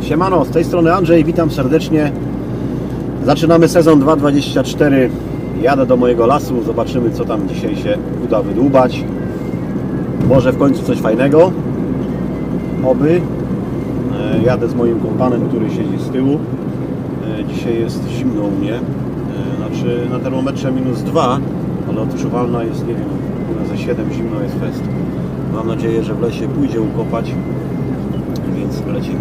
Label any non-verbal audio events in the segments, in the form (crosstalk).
Siemano, z tej strony Andrzej, witam serdecznie. Zaczynamy sezon 2.24. Jadę do mojego lasu, zobaczymy co tam dzisiaj się uda wydłubać. Może w końcu coś fajnego. Oby. E, Jadę z moim kompanem, który siedzi z tyłu. E, Dzisiaj jest zimno u mnie. E, Znaczy na termometrze minus 2, ale odczuwalna jest, nie wiem, ze 7 zimno jest fest. Mam nadzieję, że w lesie pójdzie ukopać, więc lecimy.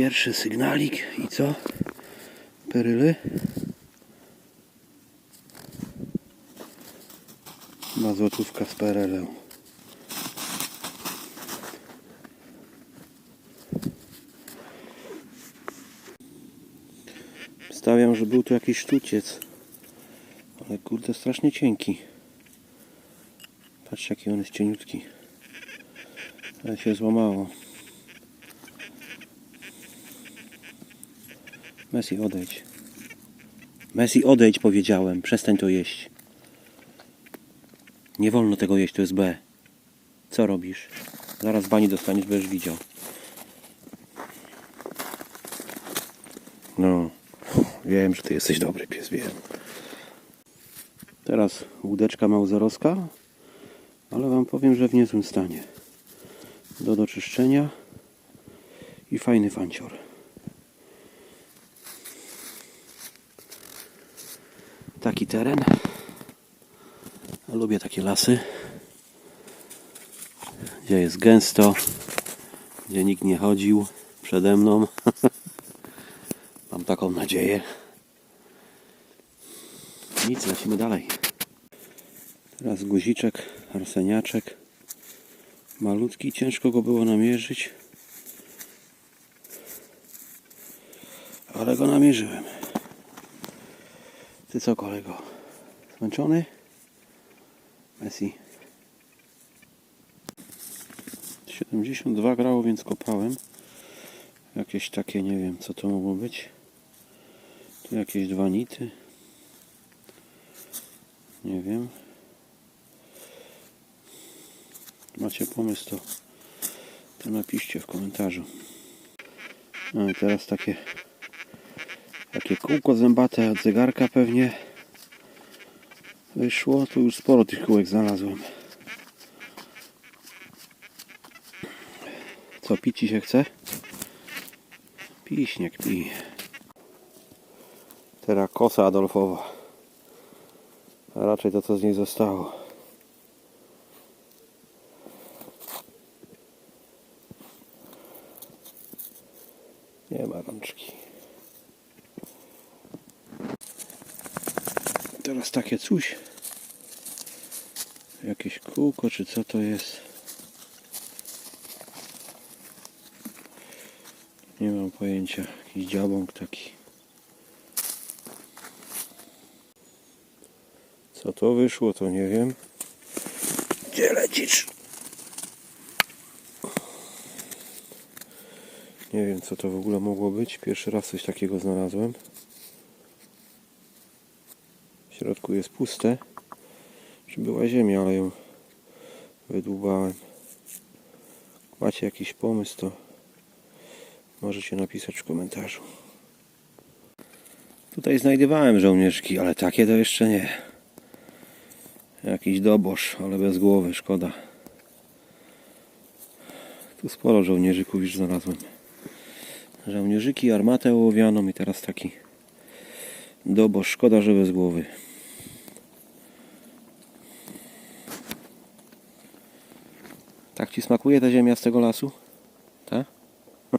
Pierwszy sygnalik i co? Peryly? Ma złotówka z PRL-em. Stawiam, że był tu jakiś sztuciec. Ale kurde, strasznie cienki. Patrz jaki on jest cieniutki. Ale się złamało. Messi, odejdź. Messi, odejdź, powiedziałem. Przestań to jeść. Nie wolno tego jeść, to jest B. Co robisz? Zaraz bani dostaniesz, będziesz widział. No, wiem, że ty jesteś dobry pies, wiem. Teraz łódeczka małzerowska, ale wam powiem, że w niezłym stanie. Do doczyszczenia i fajny fancior. Taki teren. Lubię takie lasy, gdzie jest gęsto, gdzie nikt nie chodził przede mną. (laughs) Mam taką nadzieję. Nic, lecimy dalej. Teraz guziczek, arseniaczek. Malutki, ciężko go było namierzyć. Ale go namierzyłem. Ty co kolego? Zmęczony? Messi. 72 grało, więc kopałem. Jakieś takie, nie wiem co to mogło być. Tu jakieś dwa nity. Nie wiem. Macie pomysł, to, to napiszcie w komentarzu. No i teraz takie takie kółko zębate od zegarka pewnie wyszło. Tu już sporo tych kółek znalazłem. Co, pić ci się chce? Pij śnieg, pij. Teraz kosa Adolfowa. A raczej to, co z niej zostało. Nie ma rączki. Teraz takie coś. Jakieś kółko, czy co to jest? Nie mam pojęcia. Jakiś dziabąk taki. Co to wyszło, to nie wiem. Gdzie lecisz? Nie wiem, co to w ogóle mogło być. Pierwszy raz coś takiego znalazłem. W środku jest puste. Była ziemia, ale ją wydłubałem. Macie jakiś pomysł, to możecie napisać w komentarzu. Tutaj znajdowałem żołnierzki, ale takie to jeszcze nie. Jakiś dobosz, ale bez głowy, szkoda. Tu sporo żołnierzyków już znalazłem. Żołnierzyki, armatę ołowianą i teraz taki dobosz, szkoda, że bez głowy. Ci smakuje ta ziemia z tego lasu? Tak? (laughs)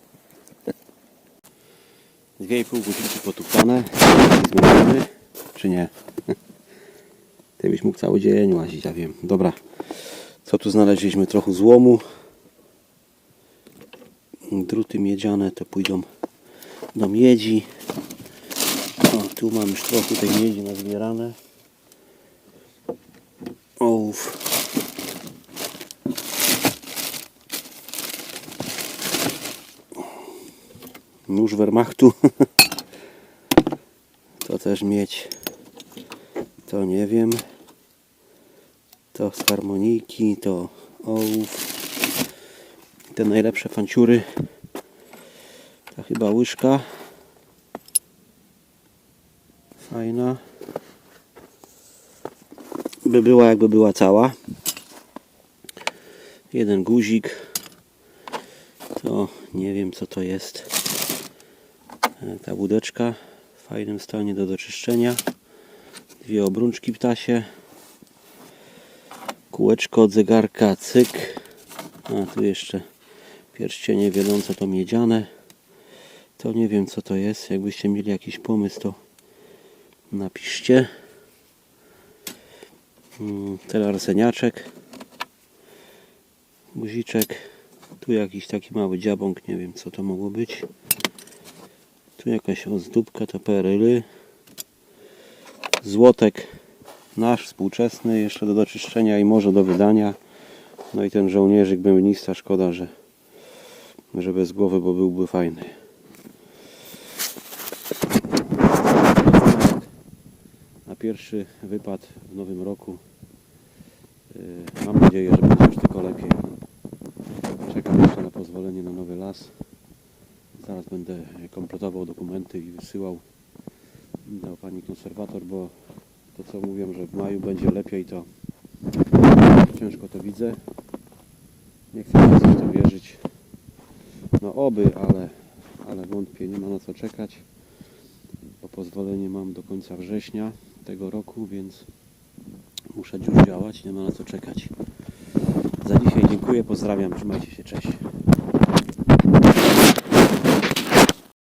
Dwie i pół godzinki. Zmieniamy, czy nie? (laughs) Ty byś mógł cały dzień łazić, ja wiem. Dobra. Co tu znaleźliśmy? Trochę złomu. Druty miedziane to pójdą do miedzi. O, tu mam już trochę tej miedzi nazbierane. Ołów. Nóż Wehrmachtu. (laughs) To też mieć. To nie wiem. To z harmonijki, to ołów. Te najlepsze fanciury. Ta chyba łyżka. Fajna. By była jakby była cała. Jeden guzik. To nie wiem co to jest. E, Ta łódeczka w fajnym stanie do doczyszczenia. Dwie obrączki ptasie. Kółeczko od zegarka, cyk. A tu jeszcze pierścienie wielące to miedziane. To nie wiem co to jest. Jakbyście mieli jakiś pomysł to napiszcie. Mm, Ten arseniaczek. Guziczek. Tu jakiś taki mały dziabąk. Nie wiem co to mogło być. Tu jakaś ozdóbka to peryly. Złotek nasz współczesny jeszcze do doczyszczenia i może do wydania. No i ten żołnierzyk bębnista szkoda, że, że bez głowy, bo byłby fajny. Na pierwszy wypad w nowym roku. Yy, Mam nadzieję, że będzie już tylko lepiej. Czekam jeszcze na pozwolenie na nowy las. Zaraz będę kompletował dokumenty i wysyłał do pani konserwator, bo to co mówią, że w maju będzie lepiej, to ciężko to widzę. Nie chcę w to wierzyć. No oby, ale, ale wątpię, nie ma na co czekać, bo pozwolenie mam do końca września tego roku, więc muszę już działać, nie ma na co czekać. Za dzisiaj dziękuję, pozdrawiam, trzymajcie się, cześć.